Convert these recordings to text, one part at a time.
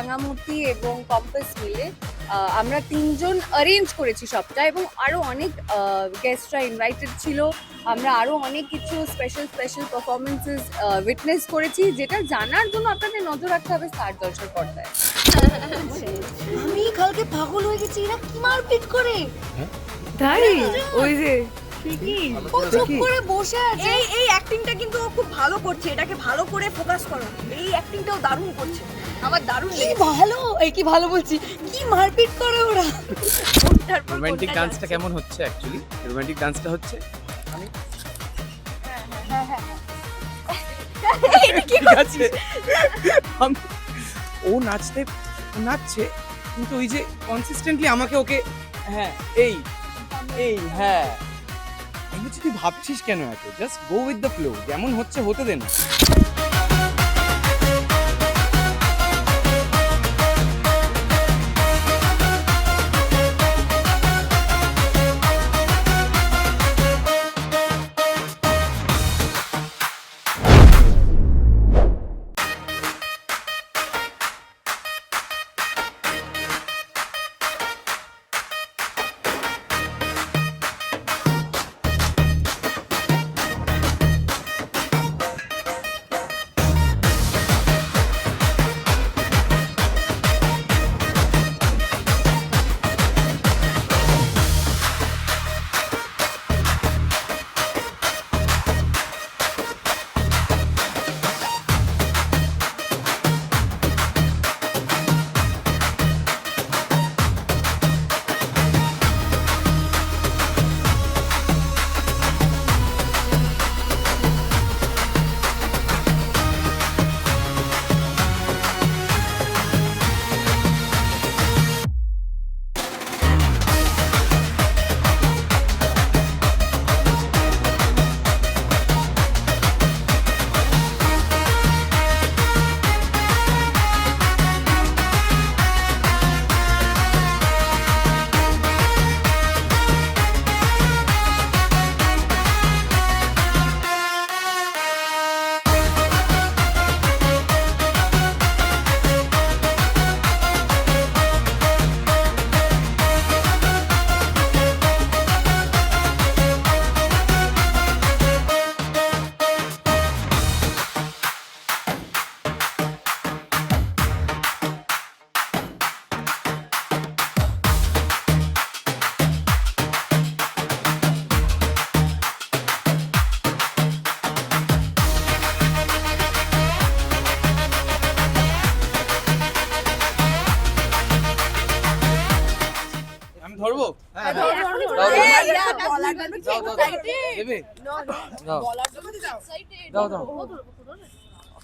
রাঙামূর্তি এবং কম্পাস মিলে আহ, আমরা তিনজন অ্যারেঞ্জ করেছি সবটা এবং আরও অনেক গেস্টরা ইনভাইটেড ছিল। আমরা আরও অনেক কিছু স্পেশাল স্পেশাল পারফরমেন্সেস উইটনেস করেছি যেটা জানার জন্য আপনাদের নজর রাখতে হবে স্টার জলসার পর্দায়। আমি কালকে পাগল হয়ে গেছি এরা কি মারপিট করে? তাই? ওই যে ও চুপ করে বসে আছে। এই এই অ্যাক্টিংটা কিন্তু ও খুব ভালো করছে। এটাকে ভালো করে ফোকাস করো। এই অ্যাক্টিংটাও দারুণ করছে। আমার দারুণ লেগেছে। ভালো? এই কি ভালো বলছি? কি মারপিট করে ওরা? রোমান্টিক ডান্সটা কেমন হচ্ছে অ্যাকচুয়ালি রোমান্টিক ডান্সটা হচ্ছে? ঠিক আছে। ও নাচতে নাচছে কিন্তু ওই যে কনসিস্টেন্টলি আমাকে ওকে হ্যাঁ এই এই হ্যাঁ। বলছি তুই ভাবছিস কেন এত? Just go with the flow যেমন হচ্ছে হতে দে না।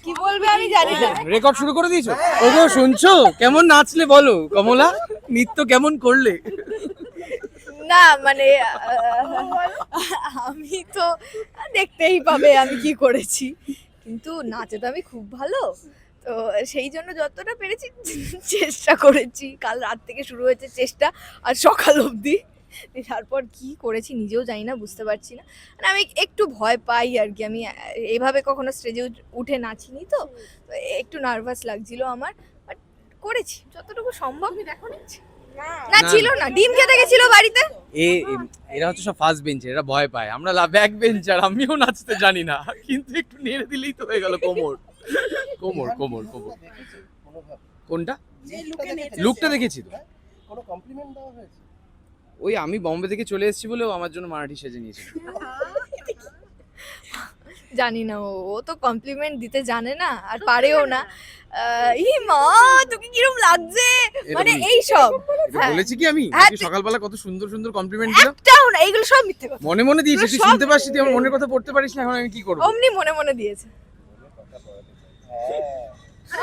কি বলবে আমি জানি না। রেকর্ড শুরু করে দিয়েছ। ওগো শুনছো? কেমন নাচলে বলো কমলা? নৃত্য কেমন করলে? না মানে আমি তো দেখতেই পাবে আমি কি করেছি। কিন্তু নাচে তো আমি খুব ভালো। তো সেই জন্য যতটা পেরেছি চেষ্টা করেছি। কাল রাত থেকে শুরু হয়েছে চেষ্টা আর সকাল অবধি। তারপর কি করেছি নিজেও জানি না বুঝতে পারছি না। মানে আমি একটু ভয় পাই আর কি আমি এভাবে কখনো স্টেজে উঠে নাচিনি তো। তো একটু নার্ভাস লাগছিল আমার বাট করেছি। যতটুকু সম্ভব। না? না, ছিল না। ডিম খেতে গেছিল বাড়িতে? এ এরা হচ্ছে সব ফার্স্ট বেঞ্চের এরা ভয় পায়। আমরা ব্যাক বেঞ্চার আমিও নাচতে জানি না। কিন্তু একটু নেড়ে দিলেই তো হয়ে গেল কোমর। কোমর কোমর কোমর। কোনটা? লুকটা দেখেছি তো? কোনো কমপ্লিমেন্ট দেওয়া হয়েছে? ওই আমি বম্বে থেকে চলে এসেছি বলে ও আমার জন্য মারাঠি সেজে নিয়েছে। জানি না ও ও তো কমপ্লিমেন্ট দিতে জানে না আর পারেও না। ই মা তোকে কিরম লাগছে? মানে এই সব। হ্যাঁ। বলেছি কি আমি? হ্যাঁ, আজকে সকালবেলা কত সুন্দর সুন্দর কমপ্লিমেন্ট দিলাম। একটাও না এইগুলো সব মিথ্যে কথা। মনে মনে দিয়েছি তুই শুনতে পারছিস তুই আমার মনের কথা পড়তে পারিস না এখন আমি কি করব? অমনি মনে মনে দিয়েছে। হ্যাঁ।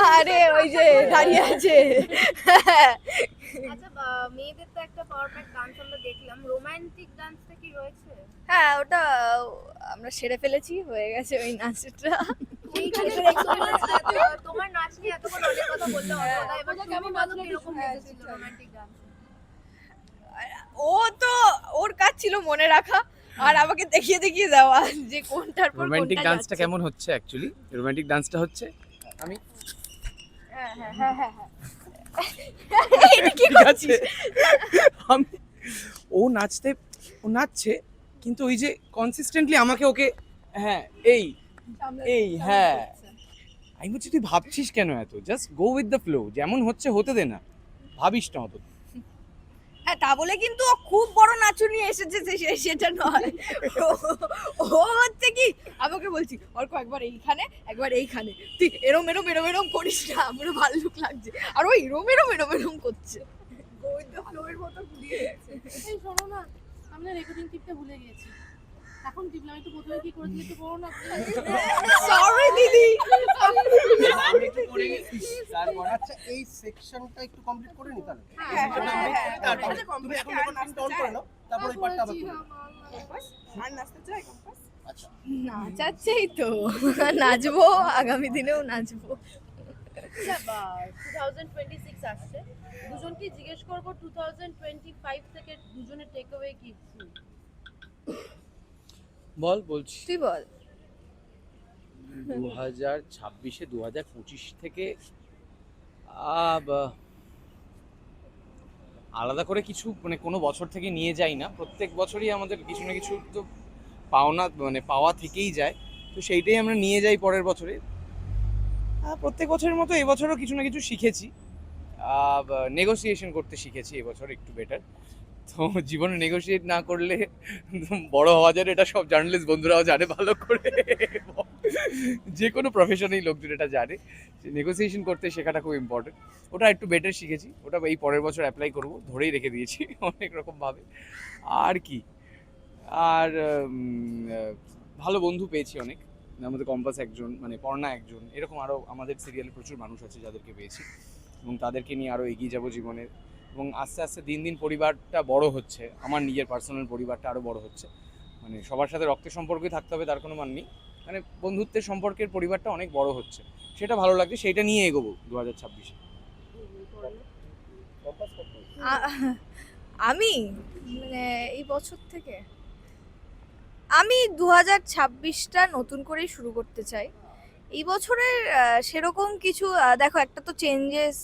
আরে ওই যে দাঁড়িয়ে আছে। আচ্ছা মেয়েদের তো একটা পাওয়ার প্যাক ডান্স আমরা দেখলাম। রোমান্টিক ডান্সটা কি রয়েছে? হ্যাঁ ওটা আমরা সেরে ফেলেছি হয়ে গেছে ওই নাচটা। তোমার- তোমার নাচ নিয়ে এতক্ষণ অনেক কথা বললাম অর্পদা, এবার তুমি বলো কীরকম রোমান্টিক ডান্স ও তো ওর কাজ ছিল মনে রাখা আর আমাকে দেখিয়ে দেখিয়ে দেওয়া যে কোনটার পর রোমান্টিক কোনটা ডান্সটা কেমন হচ্ছে অ্যাকচুয়ালি রোমান্টিক ডান্সটা হচ্ছে? আমি হ্যাঁ হ্যাঁ হ্যাঁ। হ্যাঁ হ্যাঁ এটা কি আছে। আমি ও নাচতে ও নাচছে কিন্তু ওই যে কনসিস্টেন্টলি আমাকে ওকে হ্যাঁ এই এই হ্যাঁ। আমি বলছি তুই ভাবছিস কেন এত? Just go with the flow যেমন হচ্ছে হতে দে না। ভাবিস না অত। হ্যাঁ তা বলে কিন্তু ও খুব বড় নাচুনি এসেছে সে- সে- সেটা নয়। ও- হচ্ছে কি? আমাকে বলছি অর্ক একবার এইখানে একবার এইখানে। তুই এরম এরম এরম এরম করিস না আমার ভাল্লুক লাগছে। আর ও এরম এরম এরম এরম করছে। ফ্লোয়ের মতো ঘুরিয়ে গেছে এই শোনো না আমরা রেকর্ডিং টিপটা ভুলে গেছি এখন টিপলাম একটু প্রথমে কি করেছিল একটু বলো না? সরি দিদি। আমি একটু করে গেছি। তারপর আচ্ছা এই সেকশনটা একটু কমপ্লিট করে নি তাহলে? হ্যাঁ, হ্যাঁ, হ্যাঁ, তারপর তুমি এখন যখন ফোনটা অন করে নাও তারপর ওই পার্টটা আবার আর নাচতে চাই আচ্ছা। নাচাচ্ছেই তো নাচবো আগামী দিনেও নাচবো। টু থাউজেন্ড টোয়েন্টি সিক্স আসছে। দুজনকে জিজ্ঞেস করব টু থাউজেন্ড টোয়েন্টি ফাইভ থেকে দুজনের টেক অ্যাওয়ে কি? বল বলছি। তুই বল। দু হাজার ছাব্বিশে দু হাজার পঁচিশ থেকে আলাদা করে কিছু মানে কোনো বছর থেকে নিয়ে যাই না। প্রত্যেক বছরই আমাদের কিছু না কিছু তো পাওনা মানে পাওয়া থেকেই যায়। তো সেইটাই আমরা নিয়ে যাই পরের বছরে। প্রত্যেক বছরের মতো এবছরও কিছু না কিছু শিখেছি। নেগোসিয়েশন করতে শিখেছি এবছর একটু বেটার তো জীবনে নেগোসিয়েট না করলে বড় হওয়া যায় এটা সব জার্নালিস্ট বন্ধুরাও জানে ভালো করে। যে কোনো প্রফেশনেই লোকজন এটা জানে। যে নেগোসিয়েশন করতে শেখাটা খুব ইম্পর্টেন্ট ওটা একটু বেটার শিখেছি। ওটা এই পরের বছর অ্যাপ্লাই করব, ধরেই রেখে দিয়েছি অনেক রকমভাবে আর কি? আর ভালো বন্ধু পেয়েছি অনেক। আমাদের কম্পাস একজন মানে পর্ণা একজন। এরকম আরও আমাদের সিরিয়ালে প্রচুর মানুষ আছে যাদেরকে পেয়েছি। এবং তাদেরকে নিয়ে আরও এগিয়ে যাব জীবনে। এবং আস্তে আস্তে দিন দিন পরিবারটা বড় হচ্ছে, আমার নিজের পার্সোনাল পরিবারটা আরও বড় হচ্ছে। মানে সবার সাথে রক্তের সম্পর্কই থাকতে হবে, তার কোনো মান নেই। মানে বন্ধুত্বের সম্পর্কের পরিবারটা অনেক বড় হচ্ছে। সেটা ভালো লাগছে সেইটা নিয়ে এগোবো দু হাজার ছাব্বিশে আমি? মানে এই বছর থেকে? আমি দু হাজার ছাব্বিশটা নতুন করেই শুরু করতে চাই। এই বছরের সেরকম কিছু দেখো একটা তো চেঞ্জেস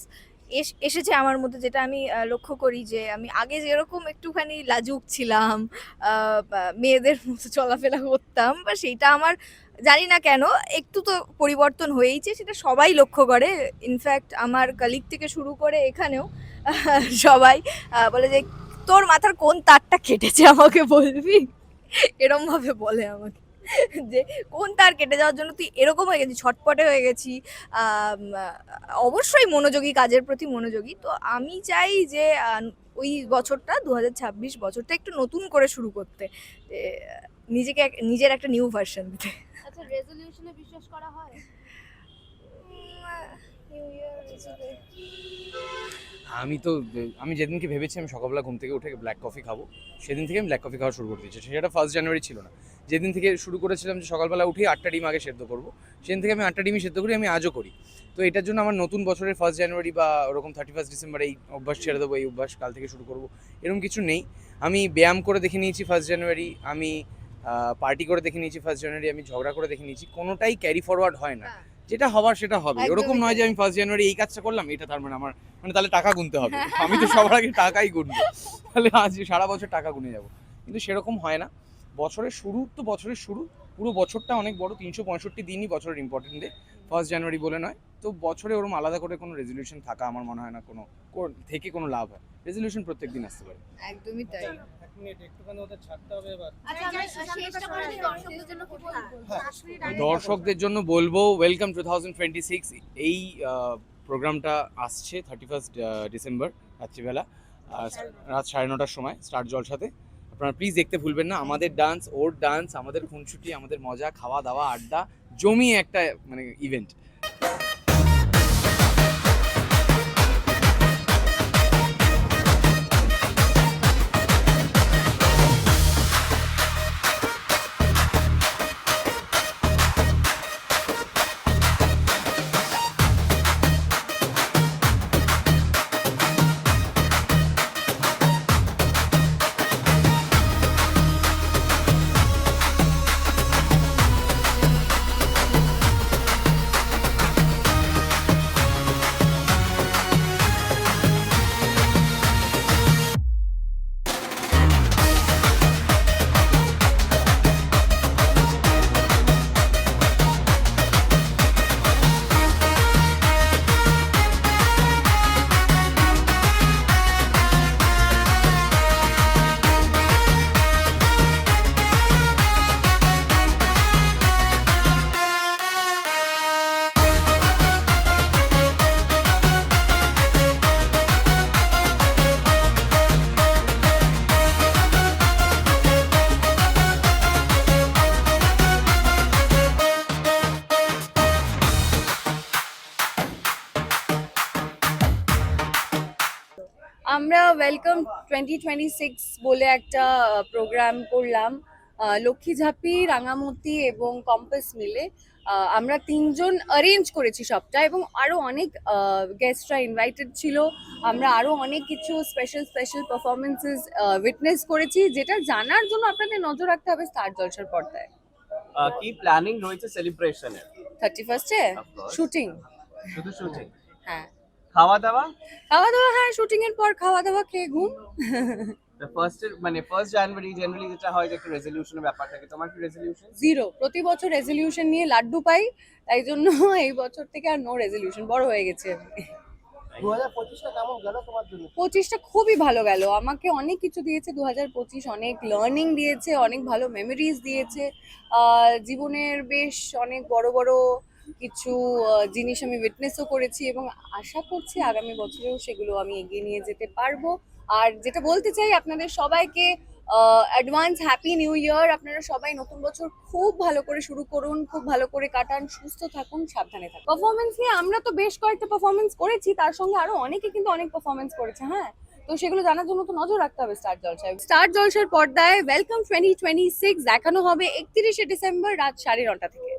এসেছে আমার মধ্যে যেটা আমি লক্ষ্য করি যে আমি আগে যেরকম একটুখানি লাজুক ছিলাম মেয়েদের মতো চলাফেরা করতাম, বা সেইটা আমার জানি না কেন, একটু তো পরিবর্তন হয়েইছে, সেটা সবাই লক্ষ্য করে। ইনফ্যাক্ট আমার কালিগ থেকে শুরু করে এখানেও, সবাই বলে যে, তোর মাথার কোন তারটা কেটেছে আমাকে বলবি? এরমভাবে বলে আমাকে। যে কোন তার কেটে যাওয়ার জন্য তুই এরকম হয়ে গেছিস ছটপটে হয়ে গেছি অবশ্যই মনোযোগী কাজের প্রতি মনোযোগী। তো আমি চাই যে ওই বছরটা দু হাজার ছাব্বিশ বছরটা একটু নতুন করে শুরু করতে নিজেকে নিজের একটা নিউ ভার্সন দিতে। আচ্ছা রেজলিউশনে বিশ্বাস করা হয়? আমি তো, আমি যেদিনকে ভেবেছি আমি সকালবেলা ঘুম থেকে উঠে ব্ল্যাক কফি খাব, সেদিন থেকে আমি ব্ল্যাক কফি খাওয়া শুরু করে দিয়েছি। সেটা ফার্স্ট জানুয়ারি ছিল না। যেদিন থেকে শুরু করেছিলাম যে সকালবেলা উঠে আটটা ডিম আগে সেদ্ধ করব, সেদিন থেকে আমি আটটা ডিমই সেদ্ধ করি, আমি আজও করি। তো এটার জন্য আমার নতুন বছরের ফার্স্ট জানুয়ারি বা ওরকম থার্টি ফার্স্ট ডিসেম্বর এই অভ্যাস ছেড়ে দেবো, এই অভ্যাস কাল থেকে শুরু করব এরকম কিছু নেই। আমি ব্যায়াম করে দেখে নিয়েছি ফার্স্ট জানুয়ারি আমি পার্টি করে দেখে নিয়েছি ফার্স্ট জানুয়ারি আমি ঝগড়া করে দেখে নিয়েছি, কোনোটাই ক্যারি ফরওয়ার্ড হয় না। হ্যাঁ। যেটা হবার সেটা হবে। ওরকম নয় যে আমি ফার্স্ট জানুয়ারি এই কাজটা করলাম এটা তার মানে আমার মানে তাহলে টাকা গুনতে হবে। আমি তো সবার আগে টাকাই গুনবো। তাহলে আজ সারা বছর টাকা গুনে যাব। কিন্তু সেরকম হয় না। বছরের শুরু তো বছরের শুরু। পুরো বছরটা অনেক বড় তিনশো পঁয়ষট্টি দিনই বছরের ইম্পর্টেন্ট ডে ফার্স্ট জানুয়ারি বলে নয়। তো বছরে ওরকম আলাদা করে কোনো রেজলিউশন থাকা আমার মনে হয় না কোনো থেকে কোনো লাভ হয়। রেজলিউশন প্রত্যেক দিন আসতে পারে। একদমই তাই। মিনিট একটুখানি ওদের ছাড়তে হবে এবার। আচ্ছা শেষটা করে দিই, দর্শকদের জন্য বলব দর্শকদের জন্য বলব welcome to thousand twenty six এই প্রোগ্রামটা আসছে থার্টি ফার্স্ট ডিসেম্বর রাত্রিবেলা রাত সাড়ে নটার সময় স্টার জলসাতে। আপনারা প্লিজ দেখতে ভুলবেন না আমাদের ডান্স ওর ডান্স আমাদের খুনসুটি আমাদের মজা খাওয়া দাওয়া আড্ডা জমিয়ে একটা মানে event welcome twenty twenty six বলে একটা প্রোগ্রাম করলাম। লক্ষ্মী ঝাঁপি রাঙামতি এবং কম্পাস মিলে। আমরা তিনজন অ্যারেঞ্জ করেছি সবটা এবং আরও অনেক গেস্টরা ইনভাইটেড ছিল। আমরা আরও অনেক কিছু স্পেশাল স্পেশাল পারফরমেন্সেস উইটনেস করেছি যেটা জানার জন্য আপনাদের নজর রাখতে হবে স্টার জলসার পর্দায়। কি প্ল্যানিং রয়েছে সেলিব্রেশনের থার্টি ফার্স্টে শুটিং শুধু শুটিং হ্যাঁ। খাওয়া দাওয়া খাওয়া দাওয়া হ্যাঁ শুটিং এর পর খাওয়া দাওয়া খেয়ে ঘুম। ফার্স্ট মানে ফার্স্ট জানুয়ারি জেনারেলি যেটা হয় যে একটা রেজলিউশনের ব্যাপার থাকে। তোমার কি রেজলিউশন জিরো প্রতি বছর রেজলিউশন নিয়ে লাড্ডু পাই তাই জন্য এই বছর থেকে আর নো রেজলিউশন বড় হয়ে গেছে আমি। দু হাজার পঁচিশটা কেমন গেল তোমার পঁচিশটা খুবই ভালো গেল। আমাকে অনেক কিছু দিয়েছে দু হাজার পঁচিশ অনেক লার্নিং দিয়েছে অনেক ভালো মেমোরিজ দিয়েছে। জীবনের বেশ অনেক বড় বড় কিছু জিনিস আমি উইটনেসও করেছি এবং আশা করছি আগামী বছরেও সেগুলো আমি এগিয়ে নিয়ে যেতে পারব। আর যেটা বলতে চাই, আপনাদের সবাইকে অ্যাডভান্স হ্যাপি নিউ ইয়ার আপনারা সবাই নতুন বছর খুব ভালো করে শুরু করুন, খুব ভালো করে কাটান, সুস্থ থাকুন, সাবধানে থাকুন। পারফরমেন্স নিয়ে আমরা তো বেশ কয়েকটা পারফরমেন্স করেছি, তার সঙ্গে আরও অনেকে কিন্তু অনেক পারফরমেন্স করেছে হ্যাঁ? তো সেগুলো জানার জন্য তো নজর রাখতে হবে স্টার জলসায় স্টার জলসার পর্দায় ওয়েলকাম টোয়েন্টি টোয়েন্টি সিক্স দেখানো হবে একত্রিশে ডিসেম্বর রাত সাড়ে নটা থেকে।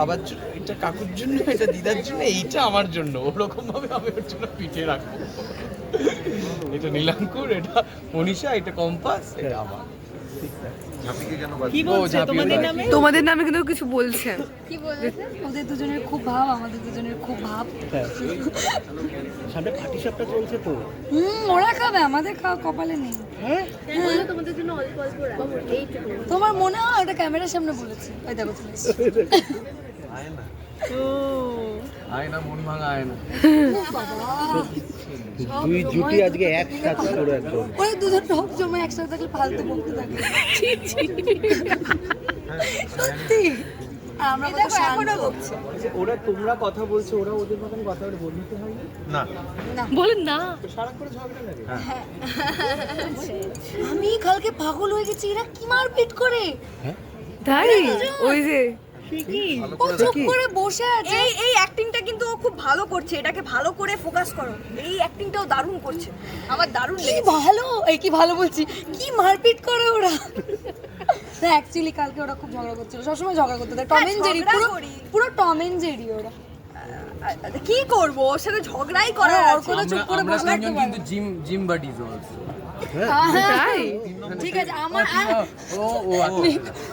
বাবার জন্য এটা কাকুর জন্য এটা দিদার জন্য এইটা আমার জন্য। ওরকম ভাবে আমি ওর জন্য পিঠে রাখব। এটা নীলাঙ্কুর এটা মনীষা এটা কম্পাস এটা আমার। বলছে ঝাঁপিয়ে তোমাদের নামে? কিন্তু কিছু বলছে। কি বলছে? ওদের দুজনের খুব ভাব আমাদের দুজনের খুব ভাব। সামনে পার্টি শপটা চলছে তো। হুম ওরা খাবে আমাদের খাওয়া কপালে নেই। হ্যাঁ? হ্যাঁ। তোমাদের জন্য অল্প অল্প তোমার মনে হয় ওটা ক্যামেরার সামনে বলেছে? ওই দেখো। তুমি আয়না মন ভাঙা আয়না। দুই জুটি আজকে একসাথে পুরো একদম। ওরা দুজন সব সময় একসাথে থাকলে ফালতু বলতে থাকে। সত্যি? আমরা ওরা তোমরা কথা বলছো ওরা ওদের মতন কথা বলে বলতে হয় না? বলেন না। আমি কালকে পাগল হয়ে গেছি এরা কি মারপিট করে? তাই? ওই যে ও চুপ করে বসে আছে। এই এই অ্যাক্টিংটা কিন্তু ও খুব ভালো করছে। এটাকে ভালো করে ফোকাস করো। এই অ্যাক্টিংটাও দারুণ করছে। আমার দারুণ কি লেগেছে। ভালো? এই কি ভালো বলছি? কি মারপিট করে ওরা? না অ্যাকচুয়ালি কালকে ওরা খুব ঝগড়া করছিল। সবসময় ঝগড়া করতে। থাকে টম হ্যাঁ, এন্ড জেরি পুরো করি। পুরো টম এন্ড জেরি ওরা। কি করব? ওর সাথে ঝগড়াই আর করার অর্ক আছে। তো চুপ করে বসে না। জিম জিম বাডিজ অলসো তাই? ঠিক আছে আমার ও ও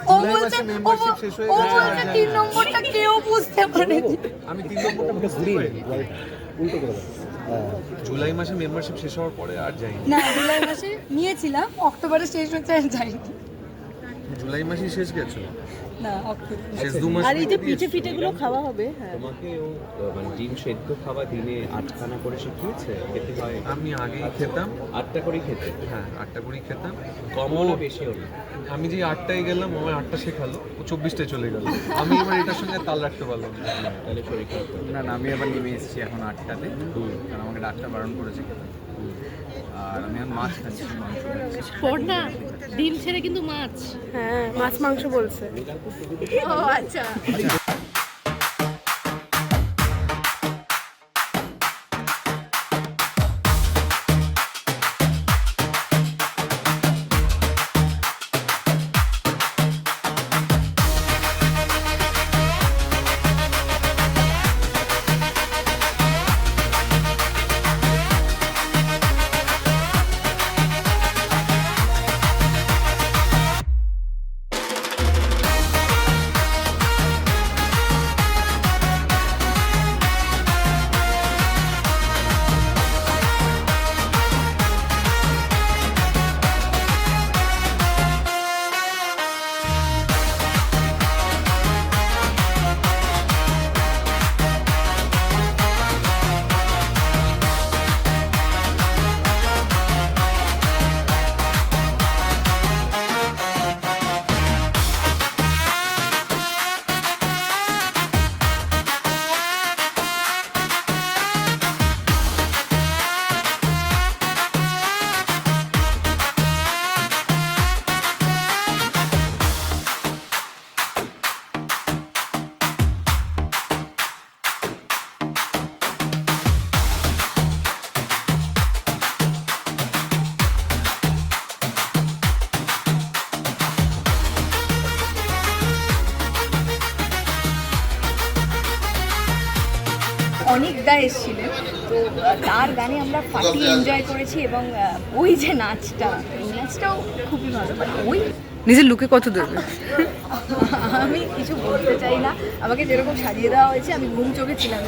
ও বলছে ও বল- ও বলছে তিন নম্বরটা কেউ বুঝতে পারেনি। আমি তিন নম্বরটা বুঝতে উল্টো করে। জুলাই মাসে মেম্বারশিপ শেষ হওয়ার পরে আর যাইনি। না জুলাই মাসে নিয়েছিলাম অক্টোবরে শেষ হচ্ছে আর যাইনি। জুলাই মাসে শেষ গেছো। না অক্টোবর শেষ দু মাস আর এই যে মধ্যে পিঠে গুলো খাওয়া হবে হ্যাঁ। তোমাকে ও মানে ডিম সেদ্ধ খাওয়া দিনে আটখানা করে শিখিয়েছে? খেতে হয় আমি আগেই খেতাম। আটটা করেই খেতে? হ্যাঁ আটটা করেই খেতাম। বেশিও না। আমি যে আটটায় গেলাম আমার আটটা শেখালো। ও চব্বিশটায় চলে গেল। আমি এবার এটার সঙ্গে তাল রাখতে পারলাম না। তাহলে শরীর খারাপ না না আমি আবার নেমে এসেছি এখন আটটাতে। কারণ আমাকে ডাক্তার বারণ করেছে খেতে। আর আমি মাছ খাচ্ছি পড় না ডিম ছেড়ে কিন্তু মাছ। হ্যাঁ মাছ মাংস বলছে। ও আচ্ছা। এসেছিলেন তো তার গানে আমরা ফাটিয়ে এনজয় করেছি এবং ওই যে নাচটা ওই নাচটাও খুবই ভালো। মানে ওই নিজের লুকে কত দেবে? আমি কিছু বলতে চাই না। আমাকে যেরকম সাজিয়ে দেওয়া হয়েছে আমি ঘুম চোখে ছিলাম।